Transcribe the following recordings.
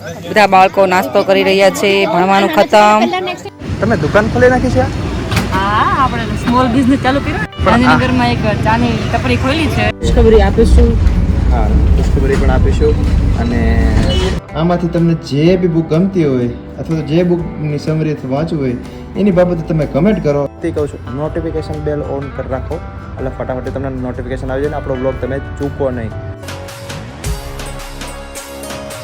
બધા બાળકો નાસ્તો કરી રહ્યા છે ભણવાનું ખતમ. તમે દુકાન ખોલી નાખી છે? હા આપણે સ્મોલ બિઝનેસ ચાલુ કર્યો ગાંધીનગરમાં એક ચાની ટપરી ખોલી છે. ખુશખબરી આપીશું. હા ખુશખબરી પણ આપીશું. અને આમાંથી તમને જે બી બુક ગમતી હોય અથવા તો જે બુકની સમરી વાંચવું હોય એની બાબતે તમે કમેન્ટ કરો. તે કહું છું નોટિફિકેશન બેલ ઓન કરી રાખો. એટલે ફટાફટ તમને નોટિફિકેશન આવી જાય ને આપણો બ્લોગ તમે ચૂકો નહીં.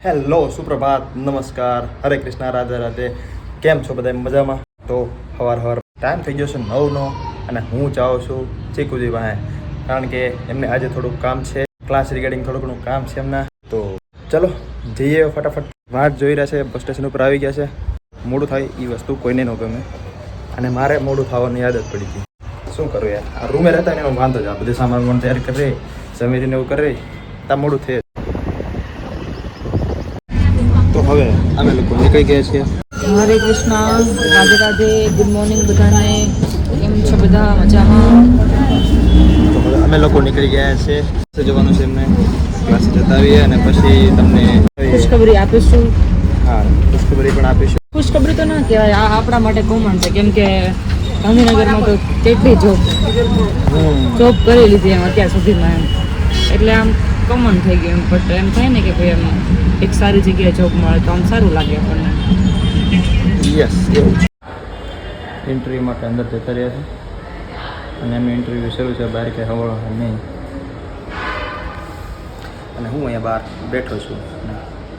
હેલો, સુપ્રભાત, નમસ્કાર, હરે કૃષ્ણ, રાધે રાધે. કેમ છો બધા? મજામાં? તો હવાર હવાર ટાઈમ થઈ છે નવનો અને હું ચાહું છું ચીકુજી ભાઈ કારણ કે એમને આજે થોડુંક કામ છે. ક્લાસ રિગાર્ડિંગ થોડું ઘણું કામ છે એમના. તો ચલો, જઈએ ફટાફટ. વાટ જોઈ રહ્યા છે બસ સ્ટેશન ઉપર આવી ગયા છે. મોડું થાય એ વસ્તુ કોઈને ન ગમે. અને મારે મોડું થવાની આદત પડી ગઈ શું કરું યાર? આ રૂમે રહેતા એનો વાંધો જ આ બધું સામાન તૈયાર કરે, સમેરીને એવું કરે ત્યાં મોડું થઈ અમે લોકો નીકળી ગયા છીએ. હરે કૃષ્ણ રાધે રાધે ગુડ મોર્નિંગ બધાને. કેમ છો બધા? મજામાં? અમે લોકો નીકળી ગયા છે. ક્લાસે જવાનું છે એમને. ક્લાસ જતાવીએ અને પછી તમને ખુશખબરી આપીશું. હા ખુશખબરી પણ આપીશું. ખુશખબરી તો ના કહેવાય. આ આપણા માટે કોમન છે. કેમ કે ગાંધીનગરમાં તો કેટલી જોબ જોબ કરી લીધી એમ અત્યાર સુધીમાં એમ. એટલે આમ કોમન થઈ ગયું એમ બટ એમ થાય ને કે ભાઈ એમ એક સારી જગ્યાએ જોબ મળે તો આમ સારું લાગે આપણને. યસ એવું ઇન્ટરવ્યૂ માટે અંદર જતા રહ્યા છે. અને એમનું ઇન્ટરવ્યૂ શરૂ છે બહાર કે હવળ નહીં. અને હું અહીંયા બહાર બેઠો છું. અને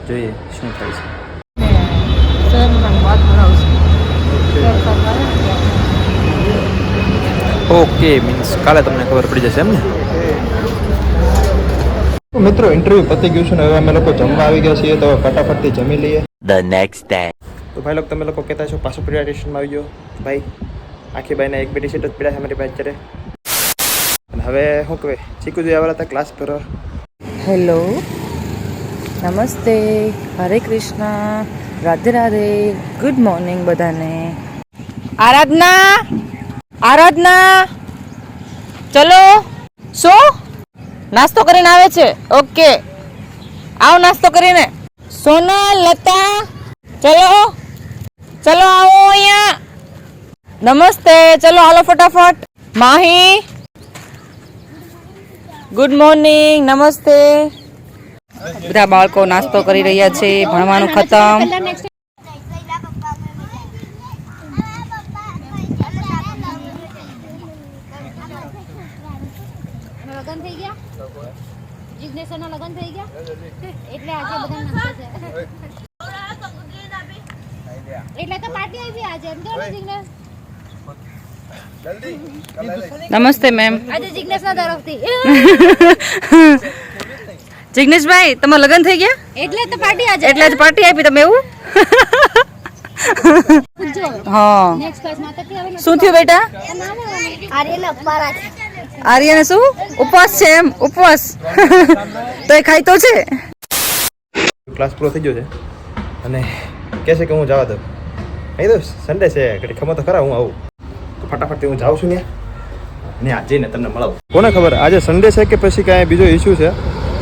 જોઈએ શું થાય છે. સર મને વાત ભણાવશે ઓકે મીન્સ કાલે તમને ખબર પડી જશે એમ ને? મિત્રો ઇન્ટરવ્યૂ પતી ગયું છે ને હવે અમે લોકો જમવા આવી ગયા છીએ તો ફટાફટથી જમી લઈએ. ધ નેક્સ્ટ ડે તો ભાઈ લોકો તમે લોકો કહેતા છો પાછું પ્રિયા સ્ટેશનમાં આવી ગયો. ભાઈ આખી ભાઈને એક બે ટી જ પીડા છે અમારી ભાઈ અત્યારે. અને હવે શું કહે ચીકુજી આવેલા હતા ક્લાસ પર. હેલો નમસ્તે. હરે કૃષ્ણ. રાધે રાધે. ગુડ મોર્નિંગ બધાને. આરાધના. આરાધના. ચલો. શું? નાસ્તો કરીને આવે છે? ઓકે. આવો નાસ્તો કરીને. સોના, લતા, ચલો. ચલો, આવો અહીંયા. નમસ્તે. ચલો, હાલો ફટાફટ. માહી. ગુડ મોર્નિંગ નમસ્તે. બધા બાળકો નાસ્તો કરી રહ્યા છે. ભણવાનું ખતમ લગન થઈ ગયા જિજ્ઞેશના લગન થઈ ગયા? એટલે આજે બધા નાસ્તો છે. એટલે તો પાર્ટી આવી આજે એમ તો જિજ્ઞેશ નમસ્તે મેમ. આજે જિજ્ઞેશના તરફથી. જિગ્નેશભાઈ તમારા લગ્ન થઈ ગયા? એટલે તો પાર્ટી આજે. એટલે જ પાર્ટી આપી તમે એવું? હા. શું થયું બેટા? અરે લપારા છે આર્યને શું? ઉપવાસ છે એમ, ઉપવાસ. તો એ ખાઈ તો છે? ક્લાસ પૂરો થઈ ગયો છે. અને કહે છે કે હું જવા દઉં. કહી દઉં સન્ડે છે, ઘડી ખબર તો ખરા, હું આવું. તો ફટાફટ હું જાઉં છું ને ને આજે જઈને તમને મળાવું. કોને ખબર, આજે સન્ડે છે કે પછી કાંઈ બીજો ઇસ્યુ છે?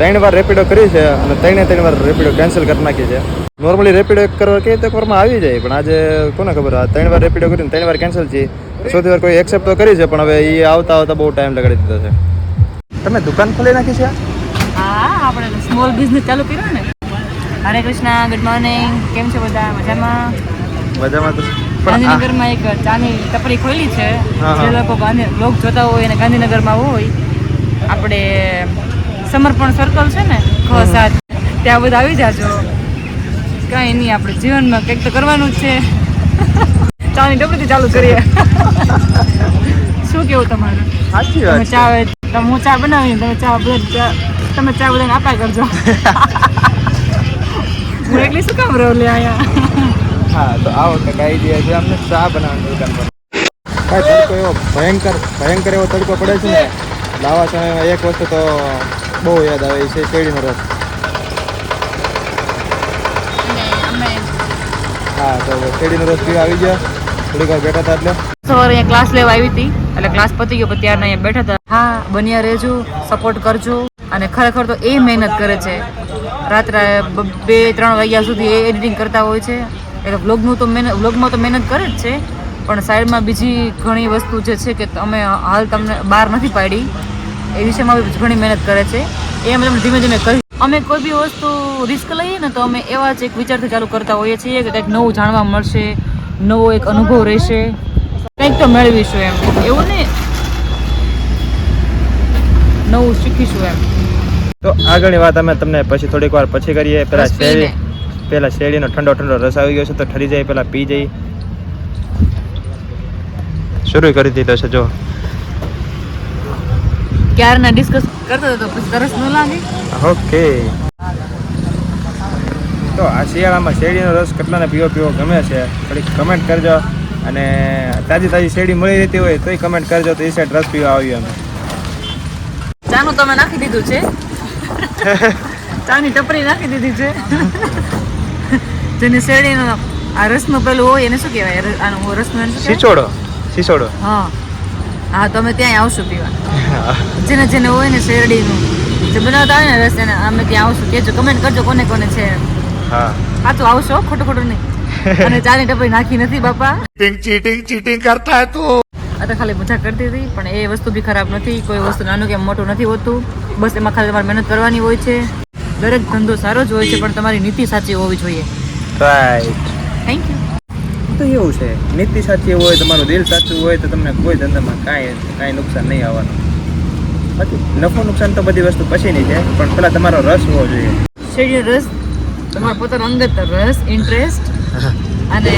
ત્રણ વાર રેપિડો કરી છે અને ત્રણે ત્રણ વાર રેપિડો કેન્સલ કરી નાખી છે. નોર્મલી રેપિડો એક કરવા કે તો એક વારમાં આવી જાય પણ આજે કોને ખબર આ ત્રણ વાર રેપિડો કરીને ત્રણ વાર કેન્સલ છે. સૌથી વાર કોઈ એક્સેપ્ટ તો કરી છે પણ હવે એ આવતા આવતા બહુ ટાઈમ લગાડી દીધો છે. તમે દુકાન ખોલી નાખી છે? હા આપણે સ્મોલ બિઝનેસ ચાલુ કર્યો ને. હરે કૃષ્ણ ગુડ મોર્નિંગ કેમ છો બધા? મજામાં? મજામાં તો. ગાંધીનગરમાં એક ચાની ટપરી ખોલી છે. જે લોકો ગાંધી લોક જોતા હોય અને ગાંધીનગરમાં હોય આપણે સમર્પણ સર્કલ છે ને ખ સાત ત્યાં બધા આવી જાજો. કાંઈ નહીં આપણે જીવનમાં કંઈક તો કરવાનું જ છે. ચાની ટપરીથી ચાલુ કરીએ. શું કેવું તમારું? સાચી વાત ચા તમે હું ચા બનાવી તમે ચા બધા તમે ચા બધાને આપા કરજો. હું એકલી શું કામ રહું લે અહીંયા? હા તો આવો તો કઈ દિવસ છે અમને ચા બનાવવાની દુકાન પર. કાંઈ તડકો એવો ભયંકર ભયંકર એવો તડકો પડે છે ને લાવા સમયમાં એક વસ્તુ તો બહુ યાદ આવે છે શેરડીનો રસ. હા તો શેરડીનો રસ પીવા આવી ગયા. થોડીક વાર બેઠા હતા એટલે. સવારે અહીંયા ક્લાસ લેવા આવી હતી એટલે ક્લાસ પતી ગયો પણ ત્યારના અહીંયા બેઠા હતા. હા બન્યા રહેજો સપોર્ટ કરજો. અને ખરેખર તો એ મહેનત કરે છે. રાત્રે બે ત્રણ વાગ્યા સુધી એ એડિટિંગ કરતા હોય છે. એટલે વ્લોગનું તો મહેનત વ્લોગમાં તો મહેનત કરે જ છે. પણ સાઈડમાં બીજી ઘણી વસ્તુ જે છે કે અમે હાલ તમને બહાર નથી પાડી. એ વિષયમાં બી ઘણી મહેનત કરે છે. એ અમે તમને ધીમે ધીમે કરી અમે કોઈ બી વસ્તુ રિસ્ક લઈએ ને તો અમે એવા જ એક વિચારથી ચાલુ કરતા હોઈએ છીએ કે કંઈક નવું જાણવા મળશે નવો એક અનુભવ રહેશે. કંઈક તો મેળવીશું એમ. એવું નહીં. નવું શીખીશું એમ. તો આગળની વાત અમે તમને પછી થોડીક વાર પછી કરીએ. પેલા શેરી પેલા શેરડીનો ઠંડો ઠંડો રસ આવી ગયો છે તો ઠરી જાય પેલા પી જઈ શરૂ કરી દીધો છે જો. ક્યારના ડિસ્કસ કરતો હતો પછી તરસ ન લાગે? ઓકે. તો આ શિયાળામાં શેરડીનો રસ કેટલાને પીવો પીવો ગમે છે થોડીક કમેન્ટ કરજો. અને તાજી તાજી શેરડી મળી રહેતી હોય તોય કમેન્ટ કરજો તો એ સાઈડ રસ પીવા આવીએ અમે. ચાનું તમે નાખી દીધું છે? ચાની ટપરી નાખી દીધી છે? જેને શેરડીનો આ રસનું પેલું હોય એને શું કહેવાય? આનું રસનું? સિસોડો સિસોડો હા. હા તો અમે ત્યાં આવશું પીવા. જેને જેને હોય ને શેરડીનું. જે બનાવતા હોય ને રસ એને અમે ત્યાં આવશું. કેજો કમેન્ટ કરજો કોને કોને છે. હા. હા તો આવશો ખોટું ખોટું નહીં. અને ચાની ટપરી નાખી નથી બાપા. ચીટિંગ ચીટિંગ કરતા તું. આ ખાલી મજા કરતી હતી પણ એ વસ્તુ બી ખરાબ નથી. કોઈ વસ્તુ નાનું કે મોટું નથી હોતું. બસ એમાં ખાલી તમારે મહેનત કરવાની હોય છે. દરેક ધંધો સારો જ હોય છે પણ તમારી નીતિ સાચી હોવી જોઈએ. રાઈટ થેન્ક યુ તો એવું છે. નીતિ સાચી હોય તમારું દિલ સાચું હોય તો તમને કોઈ ધંધામાં કાંઈ કાંઈ નુકસાન નહીં આવવાનું. બાકી નફો નુકસાન તો બધી વસ્તુ પછીની છે પણ પેલા તમારો રસ હોવો જોઈએ. શેરડીનો રસ તમારો પોતાનો અંગત રસ ઇન્ટરેસ્ટ અને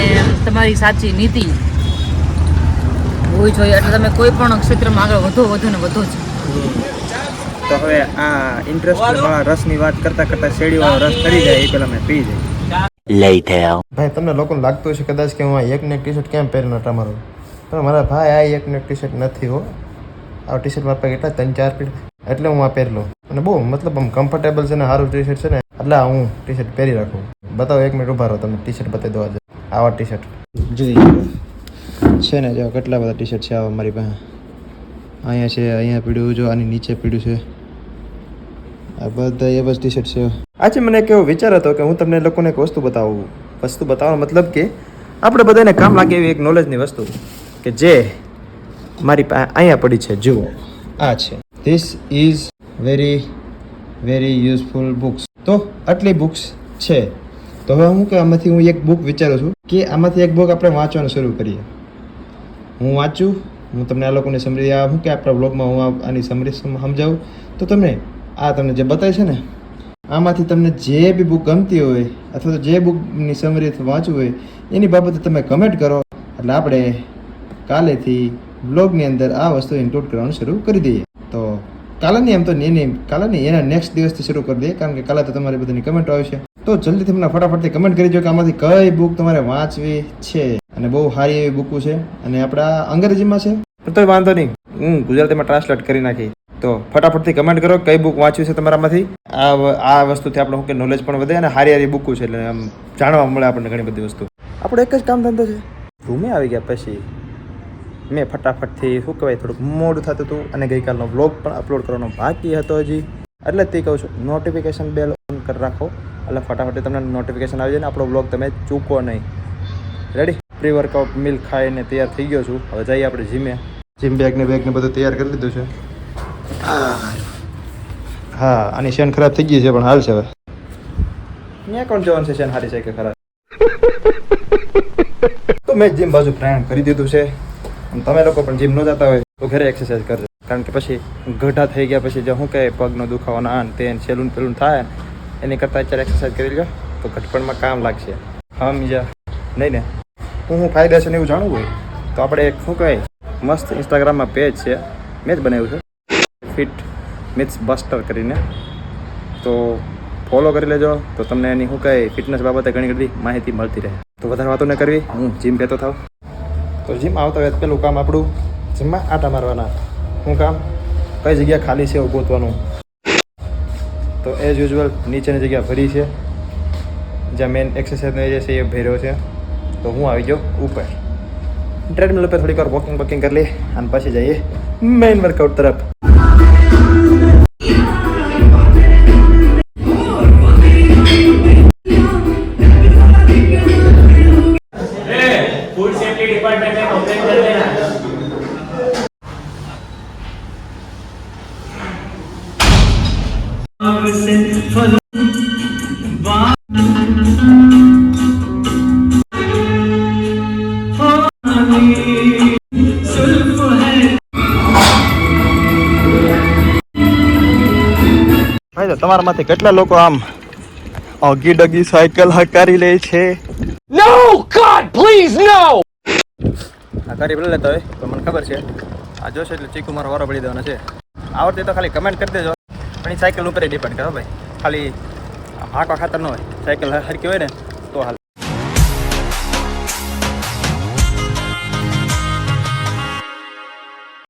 તમારી સાચી નીતિ. હોવી જોઈએ એટલે તમે કોઈ પણ ક્ષેત્રમાં આગળ વધો વધો ને વધો જ. તો હવે આ ઇન્ટરેસ્ટ રસની વાત કરતા કરતા શેરડી વાળો રસ કરી જાય એ પેલા મેં પી જાય. Later. ભાઈ તમને લોકોને લાગતું હશે કદાચ કે હું આ એક ને ટી શર્ટ કેમ પહેરી તમારું મારું? પણ મારા ભાઈ આ એક ને ટી શર્ટ નથી હો. આ ટી શર્ટ મારા પાસે કેટલા? ત્રણ ચાર ફીટ એટલે હું આ પહેરલું અને બહુ મતલબ આમ કમ્ફર્ટેબલ છે ને સારું ટી શર્ટ છે ને એટલે હું ટી શર્ટ પહેરી રાખું. બતાવો એક મિનિટ ઊભા રહો તમે ટી શર્ટ બતાવી દો આજે. આવા ટી શર્ટ જોઈ છે ને જો કેટલા બધા ટી શર્ટ છે આવા મારી પાસે. અહીંયા છે અહીંયા પીડ્યું જો આની નીચે પીડ્યું છે. આ બધા એ જ ટી શર્ટ છે. આજે મને એક એવો વિચાર હતો કે હું તમને લોકોને એક વસ્તુ બતાવું. વસ્તુ બતાવવાનો મતલબ કે આપણે બધાને કામ લાગે એવી એક નોલેજની વસ્તુ કે જે મારી પાસે અહીંયા પડી છે જુઓ. આ છે. This is very very useful books તો આટલી બુક્સ છે. તો હવે હું કે આમાંથી હું એક બુક વિચારું છું કે આમાંથી એક બુક આપણે વાંચવાનું શરૂ કરીએ. હું વાંચું હું તમને આ લોકોને સમજી આ શું કે આપણા બ્લોગમાં હું આની સમરી સમજાવું. તો તમને આ તમને જે બતાવે છે ને, આમાંથી તમને જે બી બુક ગમતી હોય અથવા તો જે બુકની સમરી વાંચવું હોય, એની બાબતે તમે કમેન્ટ કરો. એટલે આપણે કાલેથી બ્લોગની અંદર આ વસ્તુ ઇન્ક્લુડ કરવાનું શરૂ કરી દઈએ. તો કાલે નહીં એમ તો નહીં નહીં કાલે નહીં એના નેક્સ્ટ દિવસથી શરૂ કરી દઈએ, કારણ કે કાલે તો તમારી બધાની કમેન્ટો આવશે તો જલ્દીથી મને ફટાફટથી કમેન્ટ કરી દો કે આમાંથી કઈ બુક તમારે વાંચવી છે. અને બહુ સારી એવી બુકો છે. અને આપણા અંગ્રેજીમાં છે. તો વાંધો નહીં. હું ગુજરાતીમાં ટ્રાન્સલેટ કરી નાખી તો ફટાફટથી કમેન્ટ કરો કઈ બુક વાંચવી છે તમારામાંથી? આ આ વસ્તુથી આપણે શું કે નોલેજ પણ વધે અને સારી સારી બુકો છે એટલે આમ જાણવા મળે આપણને ઘણી બધી વસ્તુ. આપણો એક જ કામ ધંધો છે. રૂમે આવી ગયા પછી મેં ફટાફટથી શું કહેવાય થોડુંક મોડું થતું હતું અને ગઈકાલનો બ્લોગ પણ અપલોડ કરવાનો બાકી હતો હજી. એટલે જ તે કહું છું નોટિફિકેશન બેલ ઓન કરી રાખો. એટલે ફટાફટ તમને નોટિફિકેશન આવી જાય ને આપણો બ્લોગ તમે ચૂકો નહીં. રેડી પ્રી વર્કઆઉટ મિલ ખાઈને તૈયાર થઈ ગયો છું. હવે જઈએ આપણે જીમે જીમ બેગને બેગને બધું તૈયાર કરી લીધું છે. હા. આની શેન ખરાબ થઈ ગઈ છે, પણ હાલ છે હવે. ત્યાં કોણ જોવાનું છે શેન હારી છે કે ખરાબ? તો મેં જીમ બાજુ પ્રયાણ કરી દીધું છે. અને તમે લોકો પણ જીમ ન જતા હોય તો ઘરે એક્સરસાઇઝ કરજો. કારણ કે પછી ગઢા થઈ ગયા પછી જે શું કહે, પગનો દુખાવો ના આન તે સેલુન પેલુન થાય એની કરતાં અત્યારે એક્સરસાઇઝ કરી લો તો ઘટપણમાં કામ લાગશે. હા મીજા નહીં ને? હું હું ફાયદા છે ને એવું જાણવું હોય? તો આપણે એક શું કહે, મસ્ત ઇન્સ્ટાગ્રામમાં પેજ છે. મેં જ બનાવ્યું છે. ફિટ મિથ્સ બસ્ટર કરીને. તો ફોલો કરી લેજો. તો તમને એની શું કહે, ફિટનેસ બાબતે ઘણી બધી માહિતી મળતી રહે. તો વધારે વાતો ન કરવી. હું જીમ કહેતો થાવ. તો જીમ આવતા હોય પેલું કામ આપણું જીમમાં આટા મારવાના. શું કામ? કઈ જગ્યા ખાલી છે ગોતવાનું. તો એઝ યુઝ્યુઅલ નીચેની જગ્યા ભરી છે. જ્યાં મેન એક્સરસાઇઝનો એરિયા છે એ ભેર્યો છે. તો હું આવી ગયો ઉપર. ટ્રેડમિલ ઉપર થોડીક વાર વોકિંગ વોકિંગ કરી લઈએ અને પછી જઈએ મેઇન વર્કઆઉટ તરફ. ભાઈ તો તમારામાંથી કેટલા લોકો આમ ઓગી ડગી સાયકલ હકારી લે છે? નો ગોડ પ્લીઝ નો હકારી ભલે લેતા હોય તો મને ખબર છે. આ જોશે એટલે ચીકુ મારો વારો પડી દેવાનો છે. આવડતી તો ખાલી કમેન્ટ કરી દેજો. પણ એ સાયકલ ઉપર ડિપેન્ડ કરો ભાઈ. ખાલી હાંકવા ખાતર ન હોય. સાયકલ હરકી હોય ને